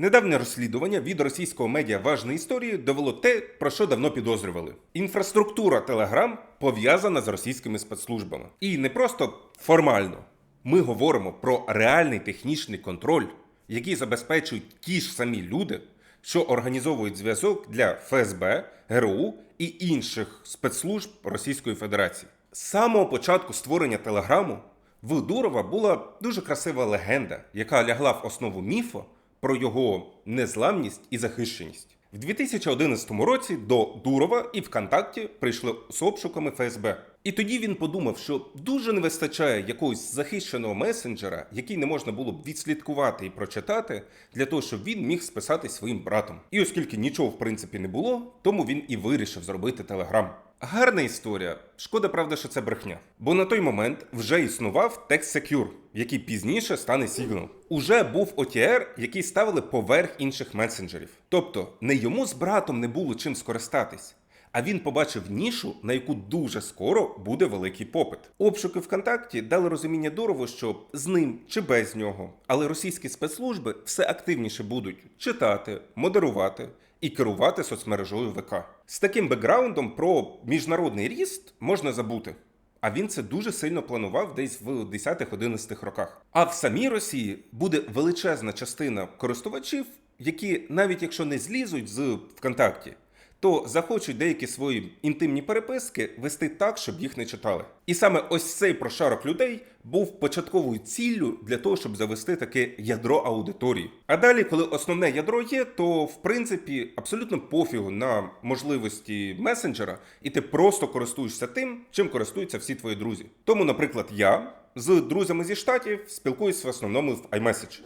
Недавнє розслідування від російського медіа важної історії довело те, про що давно підозрювали. Інфраструктура Telegram пов'язана з російськими спецслужбами. І не просто формально. Ми говоримо про реальний технічний контроль, який забезпечують ті ж самі люди, що організовують зв'язок для ФСБ, ГРУ і інших спецслужб Російської Федерації. З самого початку створення Телеграму в Дурова була дуже красива легенда, яка лягла в основу міфу про його незламність і захищеність. В 2011 році до Дурова і ВКонтакті прийшли з обшуками ФСБ. І тоді він подумав, що дуже не вистачає якогось захищеного месенджера, який не можна було б відслідкувати і прочитати, для того, щоб він міг списатись своїм братом. І оскільки нічого в принципі не було, тому він і вирішив зробити Телеграм. Гарна історія. Шкода, правда, що це брехня. Бо на той момент вже існував Text Secure, який пізніше стане Signal. Уже був OTR, який ставили поверх інших месенджерів. Тобто не йому з братом не було чим скористатись. А він побачив нішу, на яку дуже скоро буде великий попит. Обшуки ВКонтакті дали розуміння Дурову, що з ним чи без нього, але російські спецслужби все активніше будуть читати, модерувати і керувати соцмережою ВК. З таким бекграундом про міжнародний ріст можна забути. А він це дуже сильно планував десь в 10-11 роках. А в самій Росії буде величезна частина користувачів, які навіть якщо не злізуть з ВКонтакті, то захочуть деякі свої інтимні переписки вести так, щоб їх не читали. І саме ось цей прошарок людей був початковою ціллю для того, щоб завести таке ядро аудиторії. А далі, коли основне ядро є, то в принципі абсолютно пофігу на можливості месенджера, і ти просто користуєшся тим, чим користуються всі твої друзі. Тому, наприклад, я з друзями зі штатів спілкуюсь в основному в iMessage.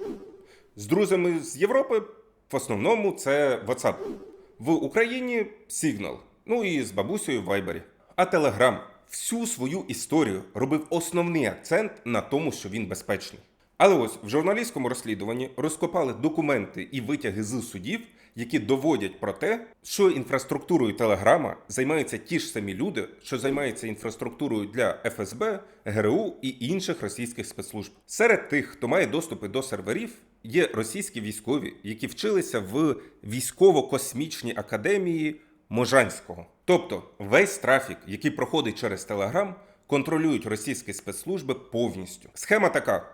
З друзями з Європи в основному це WhatsApp. В Україні Signal, ну і з бабусею в Viber. А Telegram всю свою історію робив основний акцент на тому, що він безпечний. Але ось в журналістському розслідуванні розкопали документи і витяги з судів, які доводять про те, що інфраструктурою Телеграма займаються ті ж самі люди, що займаються інфраструктурою для ФСБ, ГРУ і інших російських спецслужб. Серед тих, хто має доступи до серверів, є російські військові, які вчилися в військово-космічній академії Можанського. Тобто весь трафік, який проходить через Телеграм, контролюють російські спецслужби повністю. Схема така: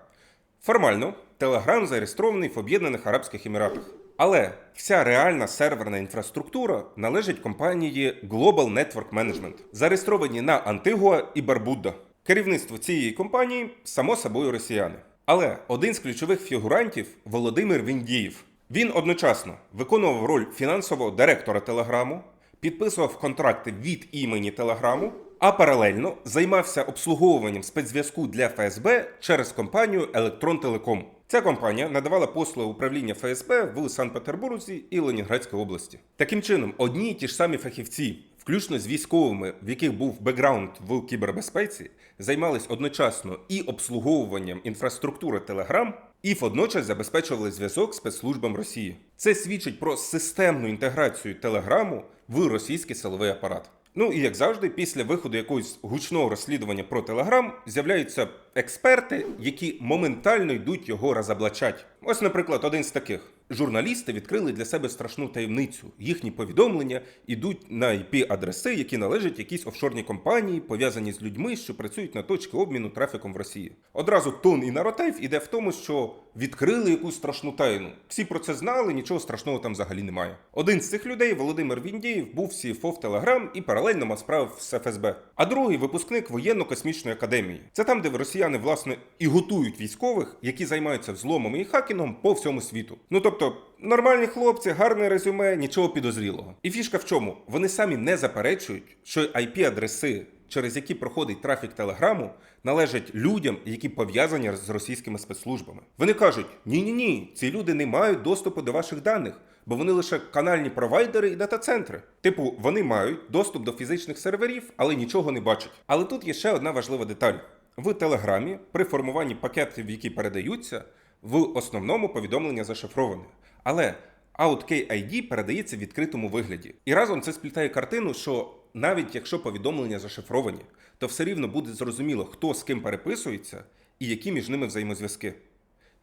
формально Телеграм зареєстрований в Об'єднаних Арабських Еміратах. Але вся реальна серверна інфраструктура належить компанії Global Network Management, зареєстровані на Антигуа і Барбудда. Керівництво цієї компанії само собою росіяни. Але один з ключових фігурантів Володимир Віндієв. Він одночасно виконував роль фінансового директора Телеграму, підписував контракти від імені Телеграму, а паралельно займався обслуговуванням спецзв'язку для ФСБ через компанію Електрон Телеком. Ця компанія надавала послуги управління ФСБ в Санкт-Петербурзі і Ленінградській області. Таким чином, одні й ті ж самі фахівці, включно з військовими, в яких був бекграунд в кібербезпеці, займались одночасно і обслуговуванням інфраструктури Telegram, і водночас забезпечували зв'язок спецслужбам Росії. Це свідчить про системну інтеграцію Телеграму в російський силовий апарат. Ну і як завжди, після виходу якогось гучного розслідування про Телеграм з'являються експерти, які моментально йдуть його розоблачать. Ось, наприклад, один з таких. Журналісти відкрили для себе страшну таємницю. Їхні повідомлення йдуть на IP-адреси, які належать якійсь офшорній компанії, пов'язані з людьми, що працюють на точки обміну трафіком в Росії. Одразу тон і наратив іде в тому, що відкрили якусь страшну тайну. Всі про це знали, нічого страшного там взагалі немає. Один з цих людей, Володимир Віндєєв, був CFO в Телеграм і паралельно мав справи з ФСБ. А другий випускник воєнно-космічної академії. Це там, де росіяни власне і готують військових, які займаються взломом і хакінгом по всьому світу. Ну тобто. Нормальні хлопці, гарне резюме, нічого підозрілого. І фішка в чому? Вони самі не заперечують, що IP-адреси, через які проходить трафік телеграму, належать людям, які пов'язані з російськими спецслужбами. Вони кажуть: ні, ні, ні, ці люди не мають доступу до ваших даних, бо вони лише канальні провайдери і дата-центри. Типу, вони мають доступ до фізичних серверів, але нічого не бачать. Але тут є ще одна важлива деталь: в телеграмі при формуванні пакетів, які передаються в основному повідомлення зашифроване. Але OutKey ID передається в відкритому вигляді. І разом це сплітає картину, що навіть якщо повідомлення зашифровані, то все рівно буде зрозуміло, хто з ким переписується і які між ними взаємозв'язки.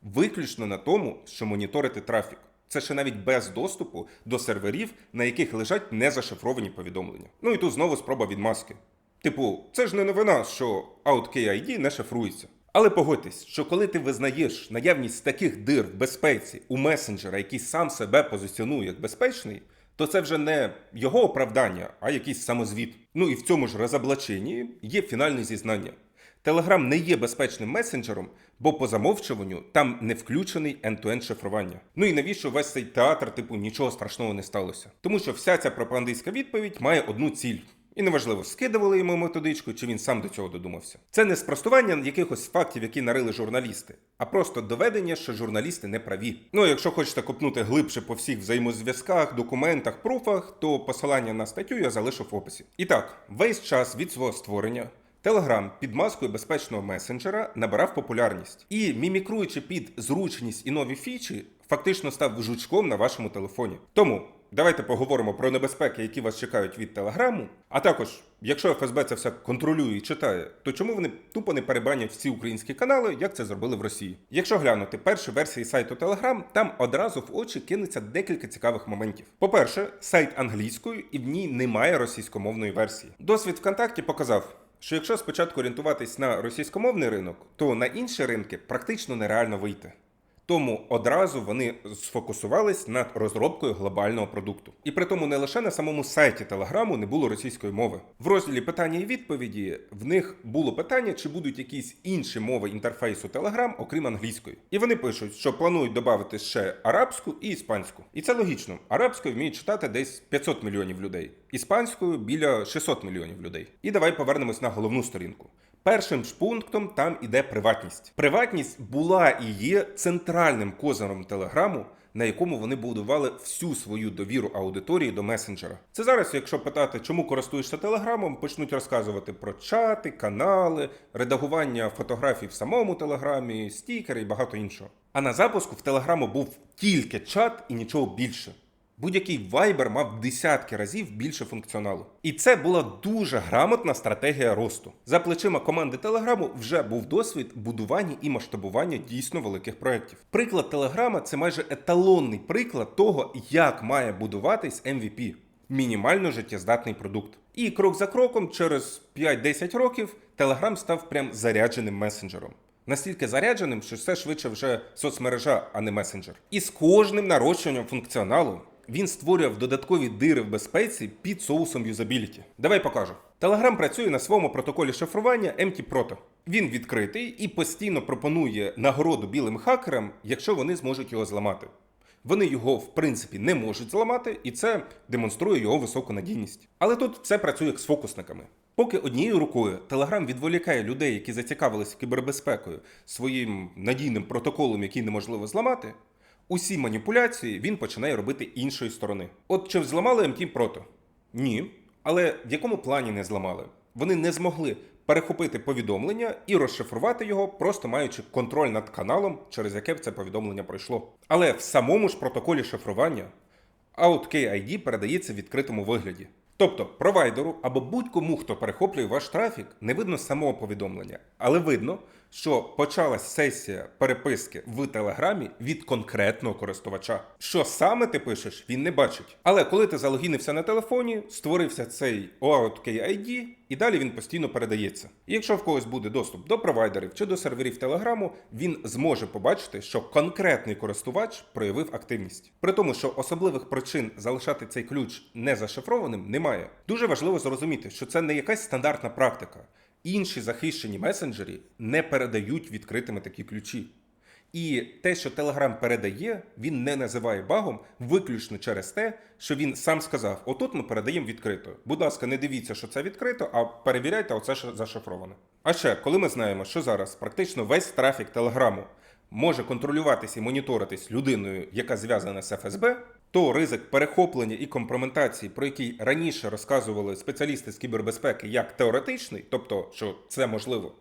Виключно на тому, що моніторити трафік. Це ще навіть без доступу до серверів, на яких лежать незашифровані повідомлення. Ну і тут знову спроба відмазки. Типу, це ж не новина, що OutKID не шифрується. Але погодьтесь, що коли ти визнаєш наявність таких дир в безпеці у месенджера, який сам себе позиціонує як безпечний, то це вже не його оправдання, а якийсь самозвіт. Ну і в цьому ж розоблаченні є фінальне зізнання. Телеграм не є безпечним месенджером, бо по замовчуванню там не включений end-to-end шифрування. Ну і навіщо весь цей театр, типу, нічого страшного не сталося? Тому що вся ця пропагандистська відповідь має одну ціль. І неважливо, скидували йому методичку, чи він сам до цього додумався. Це не спростування якихось фактів, які нарили журналісти, а просто доведення, що журналісти не праві. Ну, якщо хочете копнути глибше по всіх взаємозв'язках, документах, пруфах, то посилання на статтю я залишу в описі. І так, весь час від свого створення Телеграм під маскою безпечного месенджера набирав популярність і, мімікруючи під зручність і нові фічі, фактично став жучком на вашому телефоні. Тому давайте поговоримо про небезпеки, які вас чекають від телеграму. А також, якщо ФСБ це все контролює і читає, то чому вони тупо не перебанять всі українські канали, як це зробили в Росії? Якщо глянути перші версії сайту Telegram, там одразу в очі кинеться декілька цікавих моментів. По-перше, сайт англійською і в ній немає російськомовної версії. Досвід ВКонтакті показав. Що якщо спочатку орієнтуватись на російськомовний ринок, то на інші ринки практично нереально вийти. Тому одразу вони сфокусувались над розробкою глобального продукту. І при тому не лише на самому сайті Телеграму не було російської мови. В розділі питання і відповіді в них було питання, чи будуть якісь інші мови інтерфейсу Telegram, окрім англійської. І вони пишуть, що планують додати ще арабську і іспанську. І це логічно. Арабською вміють читати десь 500 мільйонів людей, іспанською біля 600 мільйонів людей. І давай повернемось на головну сторінку. Першим ж пунктом там іде приватність. Приватність була і є центральним козиром телеграму, на якому вони будували всю свою довіру аудиторії до месенджера. Це зараз, якщо питати, чому користуєшся телеграмом, почнуть розказувати про чати, канали, редагування фотографій в самому телеграмі, стікери і багато іншого. А на запуску в телеграму був тільки чат і нічого більше. Будь-який Viber мав десятки разів більше функціоналу. І це була дуже грамотна стратегія росту. За плечима команди Телеграму вже був досвід будування і масштабування дійсно великих проєктів. Приклад Телеграма це майже еталонний приклад того, як має будуватись MVP – мінімально життєздатний продукт. І крок за кроком, через 5-10 років, Телеграм став прям зарядженим месенджером. Настільки зарядженим, що це швидше вже соцмережа, а не месенджер. І з кожним нарощуванням функціоналу він створював додаткові дири в безпеці під соусом юзабіліті. Давай покажу. Telegram працює на своєму протоколі шифрування MT-Proto. Він відкритий і постійно пропонує нагороду білим хакерам, якщо вони зможуть його зламати. Вони його в принципі не можуть зламати, і це демонструє його високу надійність. Але тут це працює як з фокусниками. Поки однією рукою Telegram відволікає людей, які зацікавилися кібербезпекою, своїм надійним протоколом, який неможливо зламати, усі маніпуляції він починає робити іншої сторони. От чи зламали МТ Прото? Ні. Але в якому плані не зламали? Вони не змогли перехопити повідомлення і розшифрувати його, просто маючи контроль над каналом, через яке це повідомлення пройшло. Але в самому ж протоколі шифрування OutKID передається в відкритому вигляді. Тобто провайдеру або будь-кому, хто перехоплює ваш трафік, не видно самого повідомлення, але видно, що почалась сесія переписки в телеграмі від конкретного користувача. Що саме ти пишеш, він не бачить. Але коли ти залогінився на телефоні, створився цей OutKID, і далі він постійно передається. І якщо в когось буде доступ до провайдерів чи до серверів Телеграму, він зможе побачити, що конкретний користувач проявив активність. При тому, що особливих причин залишати цей ключ не зашифрованим немає. Дуже важливо зрозуміти, що це не якась стандартна практика. Інші захищені месенджері не передають відкритими такі ключі. І те, що Telegram передає, він не називає багом виключно через те, що він сам сказав: отут ми передаємо відкрито. Будь ласка, не дивіться, що це відкрито, а перевіряйте, оце що зашифроване. А ще, коли ми знаємо, що зараз практично весь трафік Телеграму може контролюватись і моніторитись людиною, яка зв'язана з ФСБ, то ризик перехоплення і компрометації, про який раніше розказували спеціалісти з кібербезпеки як теоретичний, тобто що це можливо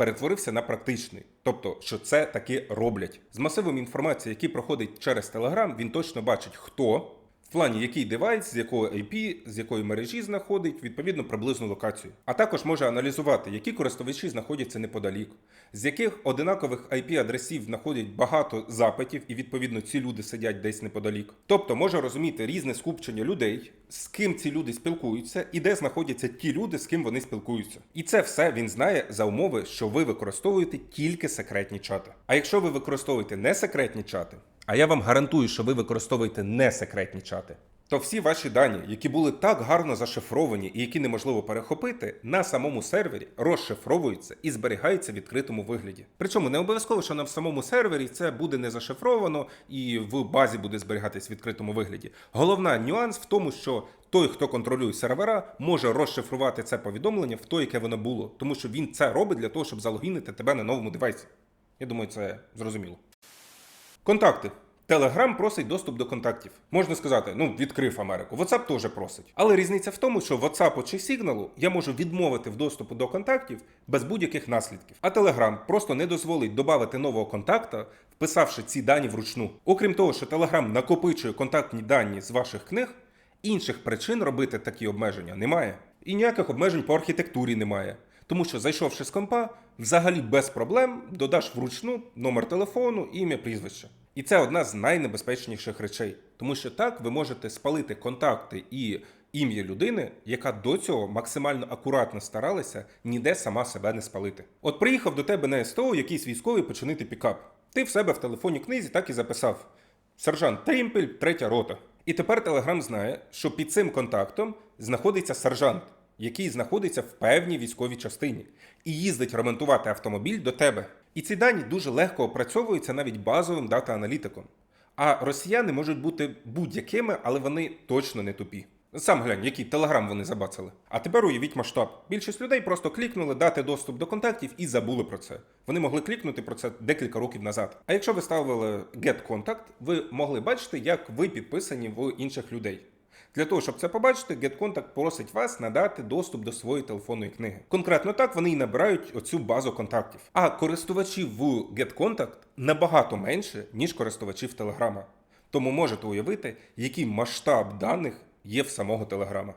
перетворився на практичний, тобто, що це таки роблять. З масивом інформації, який проходить через Телеграм, він точно бачить, хто В плані, який девайс, з якого IP, з якої мережі знаходить відповідно приблизну локацію. А також може аналізувати, які користувачі знаходяться неподалік, з яких одинакових IP-адресів знаходять багато запитів, і відповідно ці люди сидять десь неподалік. Тобто може розуміти різне скупчення людей, з ким ці люди спілкуються, і де знаходяться ті люди, з ким вони спілкуються. І це все він знає за умови, що ви використовуєте тільки секретні чати. А якщо ви використовуєте не секретні чати, а я вам гарантую, що ви використовуєте не секретні чати. То всі ваші дані, які були так гарно зашифровані і які неможливо перехопити, на самому сервері розшифровуються і зберігаються в відкритому вигляді. Причому не обов'язково, що на самому сервері це буде не зашифровано і в базі буде зберігатись в відкритому вигляді. Головна нюанс в тому, що той, хто контролює сервера, може розшифрувати це повідомлення в то, яке воно було, тому що він це робить для того, щоб залогінити тебе на новому девайсі. Я думаю, це зрозуміло. Контакти. Телеграм просить доступ до контактів. Можна сказати, ну відкрив Америку. WhatsApp теж просить. Але різниця в тому, що WhatsApp чи Signal я можу відмовити в доступу до контактів без будь-яких наслідків. А Telegram просто не дозволить додати нового контакта, вписавши ці дані вручну. Окрім того, що Telegram накопичує контактні дані з ваших книг, інших причин робити такі обмеження немає. І ніяких обмежень по архітектурі немає. Тому що, зайшовши з компа, взагалі без проблем додаш вручну номер телефону, ім'я, прізвище. І це одна з найнебезпечніших речей, тому що так ви можете спалити контакти і ім'я людини, яка до цього максимально акуратно старалася ніде сама себе не спалити. От приїхав до тебе на СТО якийсь військовий починити пікап. Ти в себе в телефонній книзі так і записав: сержант Трімпель, третя рота. І тепер Телеграм знає, що під цим контактом знаходиться сержант, який знаходиться в певній військовій частині, і їздить ремонтувати автомобіль до тебе. І ці дані дуже легко опрацьовуються навіть базовим дата-аналітиком. А росіяни можуть бути будь-якими, але вони точно не тупі. Сам глянь, який телеграм вони забацали. А тепер уявіть масштаб. Більшість людей просто клікнули дати доступ до контактів і забули про це. Вони могли клікнути про це декілька років назад. А якщо ви ставили Get Contact, ви могли бачити, як ви підписані в інших людей. Для того, щоб це побачити, GetContact просить вас надати доступ до своєї телефонної книги. Конкретно так вони і набирають оцю базу контактів. А користувачів в GetContact набагато менше, ніж користувачів Телеграма. Тому можете уявити, який масштаб даних є в самого Телеграма.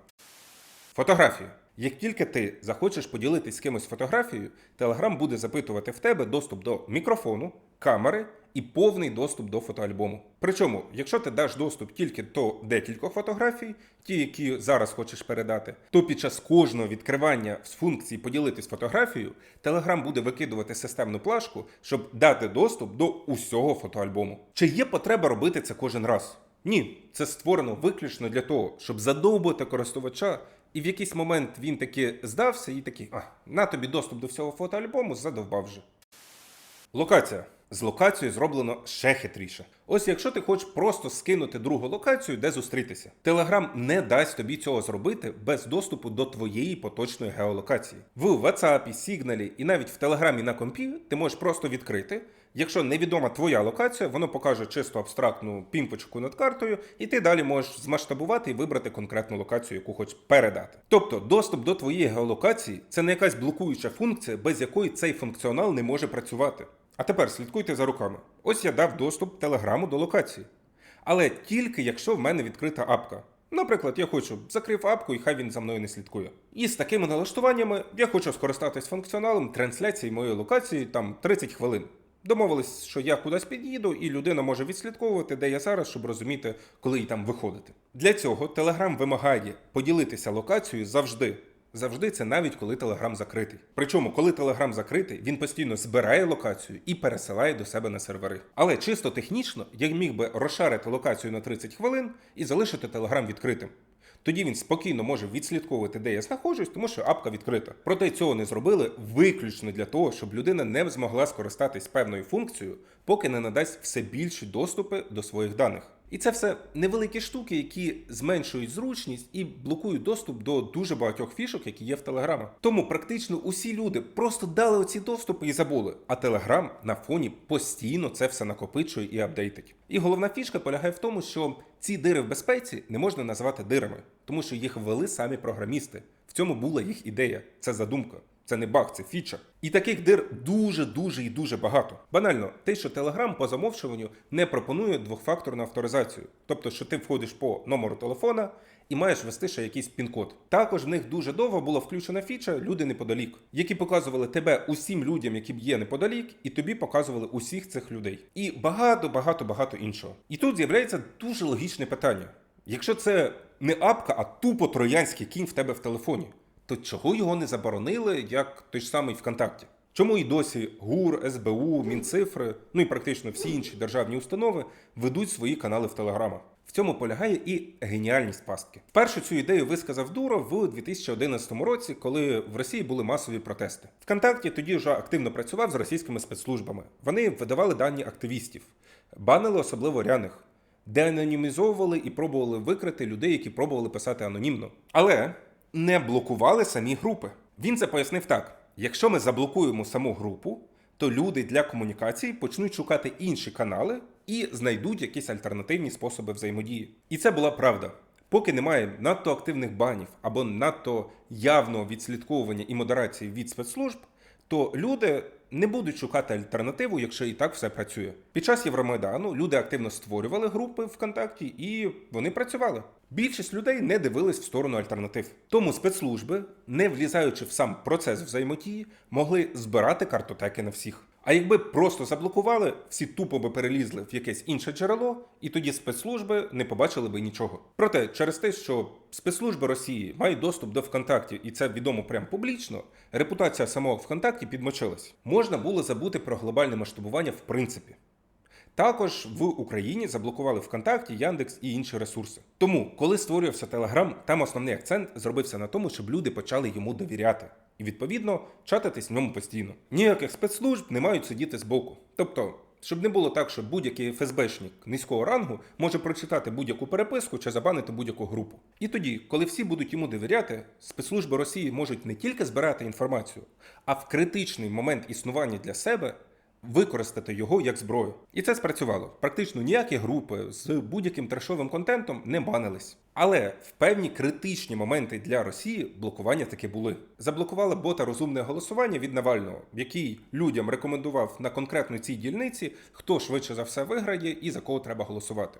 Фотографія. Як тільки ти захочеш поділитись з кимось фотографією, Telegram буде запитувати в тебе доступ до мікрофону, камери і повний доступ до фотоальбому. Причому, якщо ти даш доступ тільки до декількох фотографій, ті, які зараз хочеш передати, то під час кожного відкривання з функції поділитись фотографією, Telegram буде викидувати системну плашку, щоб дати доступ до усього фотоальбому. Чи є потреба робити це кожен раз? Ні, це створено виключно для того, щоб задовбити користувача, і в якийсь момент він таки здався і такий, а, на тобі доступ до всього фотоальбому, задовбав вже. Локація. З локацією зроблено ще хитріше. Ось якщо ти хочеш просто скинути другу локацію, де зустрітися. Telegram не дасть тобі цього зробити без доступу до твоєї поточної геолокації. В WhatsApp, Signal і навіть в Телеграмі на компі ти можеш просто відкрити. Якщо невідома твоя локація, воно покаже чисто абстрактну пімпочку над картою, і ти далі можеш змасштабувати і вибрати конкретну локацію, яку хочеш передати. Тобто, доступ до твоєї геолокації це не якась блокуюча функція, без якої цей функціонал не може працювати. А тепер слідкуйте за руками. Ось я дав доступ телеграму до локації. Але тільки якщо в мене відкрита апка. Наприклад, я хочу закрив апку і хай він за мною не слідкує. І з такими налаштуваннями я хочу скористатись функціоналом трансляції моєї локації там 30 хвилин. Домовились, що я кудись під'їду, і людина може відслідковувати, де я зараз, щоб розуміти, коли їй там виходити. Для цього Telegram вимагає поділитися локацією завжди. Завжди це навіть коли Telegram закритий. Причому, коли Telegram закритий, він постійно збирає локацію і пересилає до себе на сервери. Але чисто технічно я міг би розшарити локацію на 30 хвилин і залишити Telegram відкритим. Тоді він спокійно може відслідковувати, де я знаходжусь, тому що апка відкрита. Проте цього не зробили виключно для того, щоб людина не змогла скористатись певною функцією, поки не надасть все більші доступи до своїх даних. І це все невеликі штуки, які зменшують зручність і блокують доступ до дуже багатьох фішок, які є в Телеграма. Тому практично усі люди просто дали оці доступи і забули. А Телеграм на фоні постійно це все накопичує і апдейтить. І головна фішка полягає в тому, що ці дири в безпеці не можна називати дирами, тому що їх ввели самі програмісти. В цьому була їх ідея, це задумка. Це не баг, це фіча. І таких дир дуже, дуже і дуже багато. Банально, те, що Telegram по замовчуванню не пропонує двохфакторну авторизацію. Тобто, що ти входиш по номеру телефона і маєш ввести ще якийсь пін-код. Також в них дуже довго була включена фіча люди неподалік, які показували тебе усім людям, які є неподалік, і тобі показували усіх цих людей. І багато, багато, багато іншого. І тут з'являється дуже логічне питання: якщо це не апка, а тупо троянський кінь в тебе в телефоні, то чого його не заборонили, як той ж самий ВКонтакті? Чому і досі ГУР, СБУ, Мінцифри, ну і практично всі інші державні установи ведуть свої канали в телеграмах? В цьому полягає і геніальність пастки. Вперше цю ідею висказав Дуров в 2011 році, коли в Росії були масові протести. ВКонтакті тоді вже активно працював з російськими спецслужбами. Вони видавали дані активістів, банили особливо ряних, деанонімізовували і пробували викрити людей, які пробували писати анонімно. Але не блокували самі групи. Він це пояснив так: якщо ми заблокуємо саму групу, то люди для комунікації почнуть шукати інші канали і знайдуть якісь альтернативні способи взаємодії. І це була правда. Поки немає надто активних банів або надто явного відслідковування і модерації від спецслужб, то люди не будуть шукати альтернативу, якщо і так все працює. Під час Євромайдану люди активно створювали групи ВКонтакті і вони працювали. Більшість людей не дивились в сторону альтернатив. Тому спецслужби, не влізаючи в сам процес взаємодії, могли збирати картотеки на всіх. А якби просто заблокували, всі тупо би перелізли в якесь інше джерело, і тоді спецслужби не побачили би нічого. Проте, через те, що спецслужби Росії мають доступ до ВКонтакті, і це відомо прям публічно, репутація самого ВКонтакті підмочилась. Можна було забути про глобальне масштабування в принципі. Також в Україні заблокували ВКонтакті, Яндекс і інші ресурси. Тому, коли створювався Телеграм, там основний акцент зробився на тому, щоб люди почали йому довіряти. І відповідно чатитись в ньому постійно. Ніяких спецслужб не мають сидіти збоку. Тобто, щоб не було так, що будь-який ФСБшник низького рангу може прочитати будь-яку переписку чи забанити будь-яку групу. І тоді, коли всі будуть йому довіряти, спецслужби Росії можуть не тільки збирати інформацію, а в критичний момент існування для себе використати його як зброю. І це спрацювало. Практично ніякі групи з будь-яким трешовим контентом не банились. Але в певні критичні моменти для Росії блокування таки були. Заблокували бота розумне голосування від Навального, який людям рекомендував на конкретно цій дільниці, хто швидше за все виграє і за кого треба голосувати.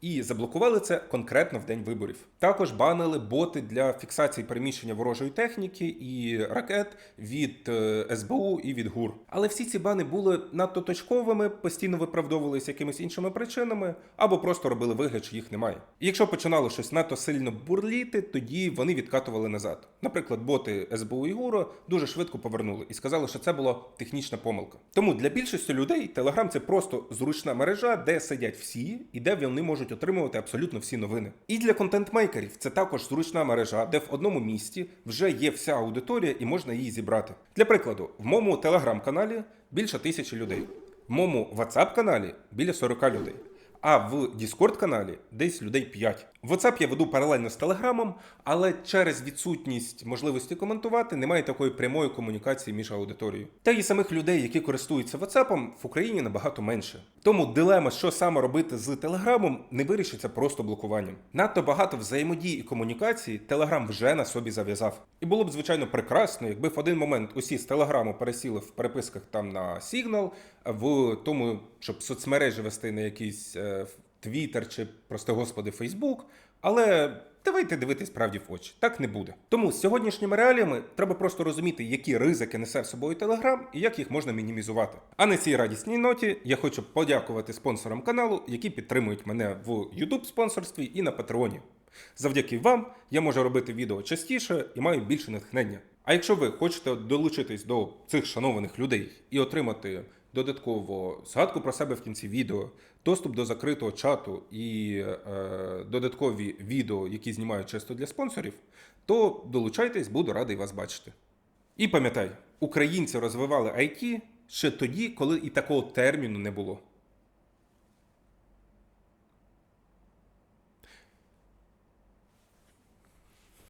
І заблокували це конкретно в день виборів. Також банили боти для фіксації переміщення ворожої техніки і ракет від е, СБУ і від ГУР. Але всі ці бани були надто точковими, постійно виправдовувалися якимись іншими причинами, або просто робили вигляд, що їх немає. І якщо починало щось надто сильно бурліти, тоді вони відкатували назад. Наприклад, боти СБУ і ГУРу дуже швидко повернули і сказали, що це була технічна помилка. Тому для більшості людей Telegram – це просто зручна мережа, де сидять всі і де вони можуть отримувати абсолютно всі новини. І для контент-мейкерів це також зручна мережа, де в одному місті вже є вся аудиторія і можна її зібрати. Для прикладу, в моєму телеграм-каналі більше тисячі людей, в моєму WhatsApp-каналі біля 40 людей. А в Discord каналі десь людей 5. WhatsApp я веду паралельно з Телеграмом, але через відсутність можливості коментувати немає такої прямої комунікації між аудиторією. Та й самих людей, які користуються WhatsApp, в Україні набагато менше. Тому дилема, що саме робити з Телеграмом, не вирішиться просто блокуванням. Надто багато взаємодії і комунікації Телеграм вже на собі зав'язав. І було б звичайно прекрасно, якби в один момент усі з Телеграму пересіли в переписках там на Signal, в тому, щоб соцмережі вести на якийсь е, Твіттер чи, прости господи, Фейсбук. Але давайте дивитись правді в очі. Так не буде. Тому з сьогоднішніми реаліями треба просто розуміти, які ризики несе в собою Телеграм і як їх можна мінімізувати. А на цій радісній ноті я хочу подякувати спонсорам каналу, які підтримують мене в YouTube спонсорстві і на Патреоні. Завдяки вам я можу робити відео частіше і маю більше натхнення. А якщо ви хочете долучитись до цих шанованих людей і отримати додатково згадку про себе в кінці відео, доступ до закритого чату і е, додаткові відео, які знімаю чисто для спонсорів, то долучайтесь, буду радий вас бачити. І пам'ятай, українці розвивали IT ще тоді, коли і такого терміну не було.